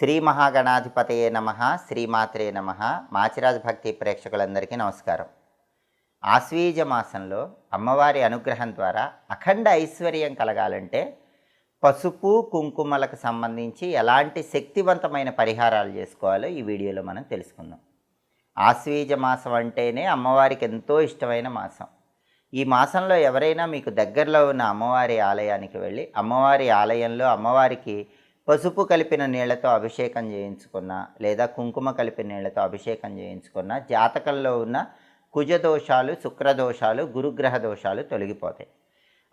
శ్రీ మహాగణాధిపతయే నమ శ్రీమాత్రే నమ. మాచిరాజ్ భక్తి ప్రేక్షకులందరికీ నమస్కారం. ఆశ్వీజ మాసంలో అమ్మవారి అనుగ్రహం ద్వారా అఖండ ఐశ్వర్యం కలగాలంటే పసుపు కుంకుమలకు సంబంధించి ఎలాంటి శక్తివంతమైన పరిహారాలు చేసుకోవాలో ఈ వీడియోలో మనం తెలుసుకుందాం. ఆశ్వీజ మాసం అంటేనే అమ్మవారికి ఎంతో ఇష్టమైన మాసం. ఈ మాసంలో ఎవరైనా మీకు దగ్గరలో ఉన్న అమ్మవారి ఆలయానికి వెళ్ళి అమ్మవారి ఆలయంలో అమ్మవారికి పసుపు కలిపిన నీళ్ళతో అభిషేకం చేయించుకున్న లేదా కుంకుమ కలిపిన నీళ్ళతో అభిషేకం చేయించుకున్న జాతకంలో ఉన్న కుజదోషాలు శుక్రదోషాలు గురుగ్రహ దోషాలు తొలగిపోతాయి.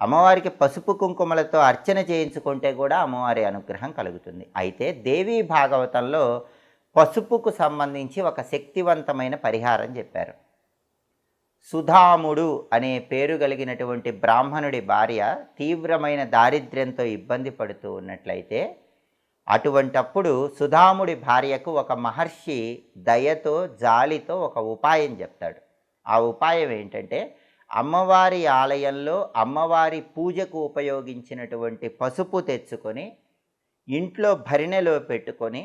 అమ్మవారికి పసుపు కుంకుమలతో అర్చన చేయించుకుంటే కూడా అమ్మవారి అనుగ్రహం కలుగుతుంది. అయితే దేవీ భాగవతంలో పసుపుకు సంబంధించి ఒక శక్తివంతమైన పరిహారం చెప్పారు. సుధాముడు అనే పేరు కలిగినటువంటి బ్రాహ్మణుడి భార్య తీవ్రమైన దారిద్ర్యంతో ఇబ్బంది పడుతూ ఉన్నట్లయితే అటువంటప్పుడు సుధాముడి భార్యకు ఒక మహర్షి దయతో జాలితో ఒక ఉపాయం చెప్తాడు. ఆ ఉపాయం ఏంటంటే అమ్మవారి ఆలయంలో అమ్మవారి పూజకు ఉపయోగించినటువంటి పసుపు తెచ్చుకొని ఇంట్లో భరిణెలో పెట్టుకొని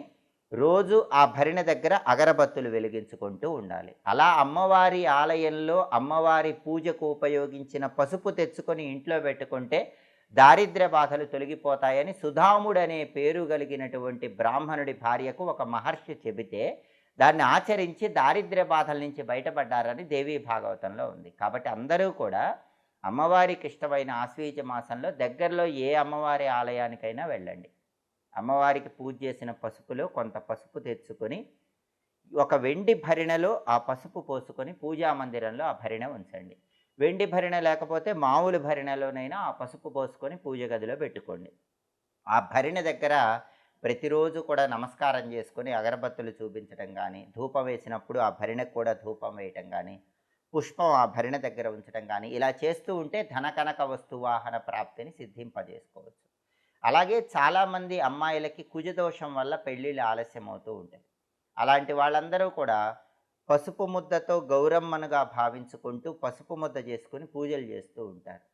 రోజు ఆ భరిణ దగ్గర అగరబత్తులు వెలిగించుకుంటూ ఉండాలి. అలా అమ్మవారి ఆలయంలో అమ్మవారి పూజకు ఉపయోగించిన పసుపు తెచ్చుకొని ఇంట్లో పెట్టుకుంటే దారిద్ర్య బాధలు తొలగిపోతాయని సుధాముడనే పేరు కలిగినటువంటి బ్రాహ్మణుడి భార్యకు ఒక మహర్షి చెబితే దాన్ని ఆచరించి దారిద్ర్య బాధల నుంచి బయటపడ్డారని దేవీ భాగవతంలో ఉంది. కాబట్టి అందరూ కూడా అమ్మవారికి ఇష్టమైన ఆశ్వీజ మాసంలో దగ్గరలో ఏ అమ్మవారి ఆలయానికైనా వెళ్ళండి. అమ్మవారికి పూజ చేసిన పసుపులో కొంత పసుపు తెచ్చుకొని ఒక వెండి భరిణలో ఆ పసుపు పోసుకొని పూజా మందిరంలో ఆ భరిణ ఉంచండి. వెండి భరిణ లేకపోతే మామూలు భరిణలోనైనా ఆ పసుపు పోసుకొని పూజ గదిలో పెట్టుకోండి. ఆ భరిణ దగ్గర ప్రతిరోజు కూడా నమస్కారం చేసుకొని అగరబత్తులు చూపించడం కానీ ధూపం వేసినప్పుడు ఆ భరిణకు కూడా ధూపం వేయటం కానీ పుష్పం ఆ భరిణ దగ్గర ఉంచడం కానీ ఇలా చేస్తూ ఉంటే ధనకనక వస్తువాహన ప్రాప్తిని సిద్ధింపజేసుకోవచ్చు. అలాగే చాలామంది అమ్మాయిలకి కుజదోషం వల్ల పెళ్ళిళ్ళు ఆలస్యం అవుతూ ఉంటాయి. అలాంటి వాళ్ళందరూ కూడా పసుపు ముద్దతో గౌరమ్మనుగా భావించుకుంటూ పసుపు ముద్ద చేసుకుని పూజలు చేస్తూ ఉంటారు.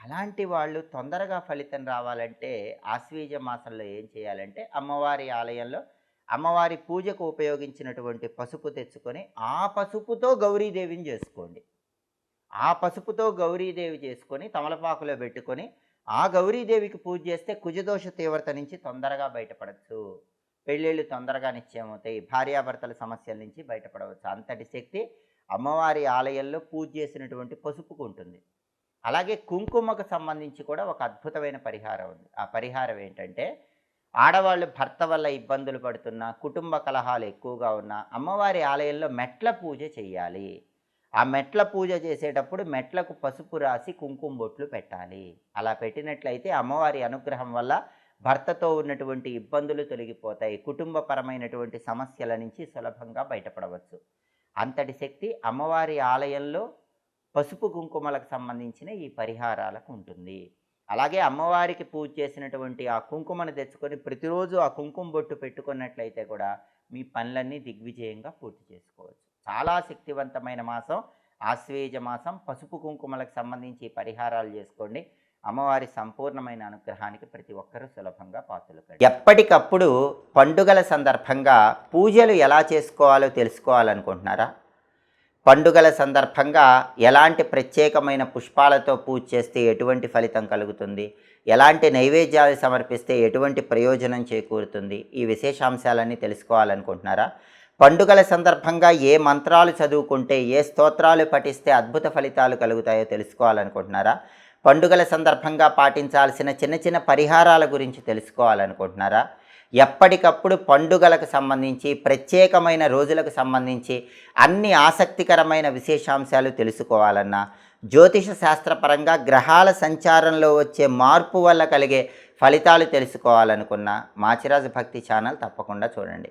అలాంటి వాళ్ళు తొందరగా ఫలితం రావాలంటే ఆశ్వీజ మాసంలో ఏం చేయాలంటే అమ్మవారి ఆలయంలో అమ్మవారి పూజకు ఉపయోగించినటువంటి పసుపు తెచ్చుకొని ఆ పసుపుతో గౌరీదేవిని చేసుకోండి. ఆ పసుపుతో గౌరీదేవి చేసుకొని తమలపాకులో పెట్టుకొని ఆ గౌరీదేవికి పూజ చేస్తే కుజదోష తీవ్రత నుంచి తొందరగా బయటపడచ్చు. పెళ్ళిళ్ళు తొందరగా నిశ్చయమవుతాయి. భార్యాభర్తల సమస్యల నుంచి బయటపడవచ్చు. అంతటి శక్తి అమ్మవారి ఆలయంలో పూజ చేసినటువంటి పసుపుకు ఉంటుంది. అలాగే కుంకుమకు సంబంధించి కూడా ఒక అద్భుతమైన పరిహారం ఉంది. ఆ పరిహారం ఏంటంటే ఆడవాళ్ళు భర్త వల్ల ఇబ్బందులు పడుతున్నా కుటుంబ కలహాలు ఎక్కువగా ఉన్నా అమ్మవారి ఆలయంలో మెట్ల పూజ చేయాలి ఆ మెట్ల పూజ చేసేటప్పుడు మెట్లకు పసుపు రాసి కుంకుమ బొట్లు పెట్టాలి. అలా పెట్టినట్లయితే అమ్మవారి అనుగ్రహం వల్ల భర్తతో ఉన్నటువంటి ఇబ్బందులు తొలగిపోతాయి. కుటుంబపరమైనటువంటి సమస్యల నుంచి సులభంగా బయటపడవచ్చు. అంతటి శక్తి అమ్మవారి ఆలయంలో పసుపు కుంకుమలకు సంబంధించిన ఈ పరిహారాలకు ఉంటుంది. అలాగే అమ్మవారికి పూజ చేసినటువంటి ఆ కుంకుమను తెచ్చుకొని ప్రతిరోజు ఆ కుంకుమ బొట్టు పెట్టుకున్నట్లయితే కూడా మీ పనులన్నీ దిగ్విజయంగా పూర్తి చేసుకోవచ్చు. చాలా శక్తివంతమైన మాసం ఆశ్వేజ మాసం. పసుపు కుంకుమలకు సంబంధించి పరిహారాలు చేసుకోండి. అమ్మవారి సంపూర్ణమైన అనుగ్రహానికి ప్రతి ఒక్కరూ సులభంగా పాత్రలు ఎప్పటికప్పుడు పండుగల సందర్భంగా పూజలు ఎలా చేసుకోవాలో తెలుసుకోవాలనుకుంటున్నారా? పండుగల సందర్భంగా ఎలాంటి ప్రత్యేకమైన పుష్పాలతో పూజ చేస్తే ఎటువంటి ఫలితం కలుగుతుంది? ఎలాంటి నైవేద్యాలు సమర్పిస్తే ఎటువంటి ప్రయోజనం చేకూరుతుంది? ఈ విశేషాంశాలన్నీ తెలుసుకోవాలనుకుంటున్నారా? పండుగల సందర్భంగా ఏ మంత్రాలు చదువుకుంటే ఏ స్తోత్రాలు పఠిస్తే అద్భుత ఫలితాలు కలుగుతాయో తెలుసుకోవాలనుకుంటున్నారా? పండుగల సందర్భంగా పాటించాల్సిన చిన్న చిన్న పరిహారాల గురించి తెలుసుకోవాలనుకుంటున్నారా? ఎప్పటికప్పుడు పండుగలకు సంబంధించి ప్రత్యేకమైన రోజులకు సంబంధించి అన్ని ఆసక్తికరమైన విశేషాంశాలు తెలుసుకోవాలన్నా జ్యోతిష శాస్త్రపరంగా గ్రహాల సంచారంలో వచ్చే మార్పు వల్ల కలిగే ఫలితాలు తెలుసుకోవాలనుకున్న మాచిరాజు భక్తి ఛానల్ తప్పకుండా చూడండి.